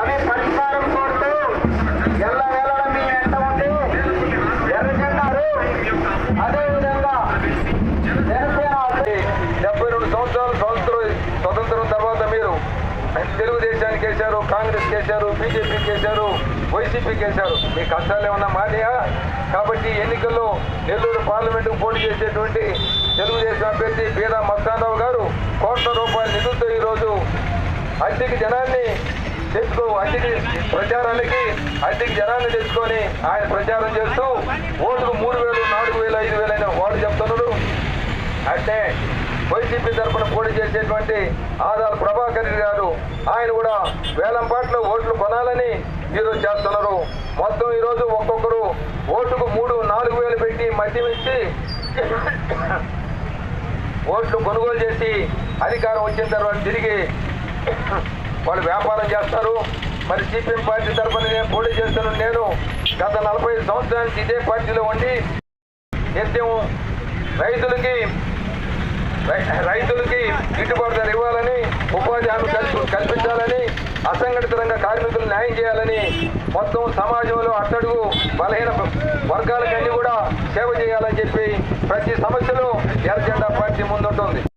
అవి పరిష్కారం కోరుతూ ఎల్ల మీరు తెలుగుదేశానికి వేశారు కాంగ్రెస్ కేశారు బీజేపీ కేశారు వైసీపీకి వేశారు. మీ కష్టాలు ఏమన్నా మాదయా కాబట్టి ఎన్నికల్లో నెల్లూరు పార్లమెంటుకు పోటీ చేసేటువంటి తెలుగుదేశం అభ్యర్థి పేద మస్తానరావు గారు అద్దెకి జనాన్ని తెచ్చుకో అద్దెకి ప్రచారానికి అద్దెకి జనాన్ని తెచ్చుకొని ఆయన ప్రచారం చేస్తూ ఓటుకు మూడు వేలు నాలుగు వేలు ఐదు వేలు అయిన చెప్తున్నారు అంటే వైసీపీ తరఫున పోటీ చేసేటువంటి ఆధార్ ప్రభాకర్ గారు ఆయన కూడా వేలం పాటలు ఓట్లు కొనాలని ఈరోజు చేస్తున్నారు. మొత్తం ఈరోజు ఒక్కొక్కరు ఓటుకు మూడు నాలుగు వేలు పెట్టి మద్యం ఇచ్చి ఓట్లు కొనుగోలు చేసి అధికారం వచ్చిన తర్వాత తిరిగి వాళ్ళు వ్యాపారం చేస్తారు. మరి సిపిఎం పార్టీ తరఫున నేను పోటీ చేస్తాను. నేను గత నలభై ఐదు సంవత్సరాల ఇదే పార్టీలో ఉండి నిత్యం రైతులకి రైతులకి గిట్టుబాటు ధర ఇవ్వాలని ఉపాధి హామీ కల్పించాలని అసంఘటిత రంగ కార్మికులు న్యాయం చేయాలని మొత్తం సమాజంలో అట్టడుగు బలహీన వర్గాలకన్నీ కూడా సేవ చేయాలని చెప్పి ప్రతి సమస్యలో ఎర్ర పార్టీ ముందుంటుంది.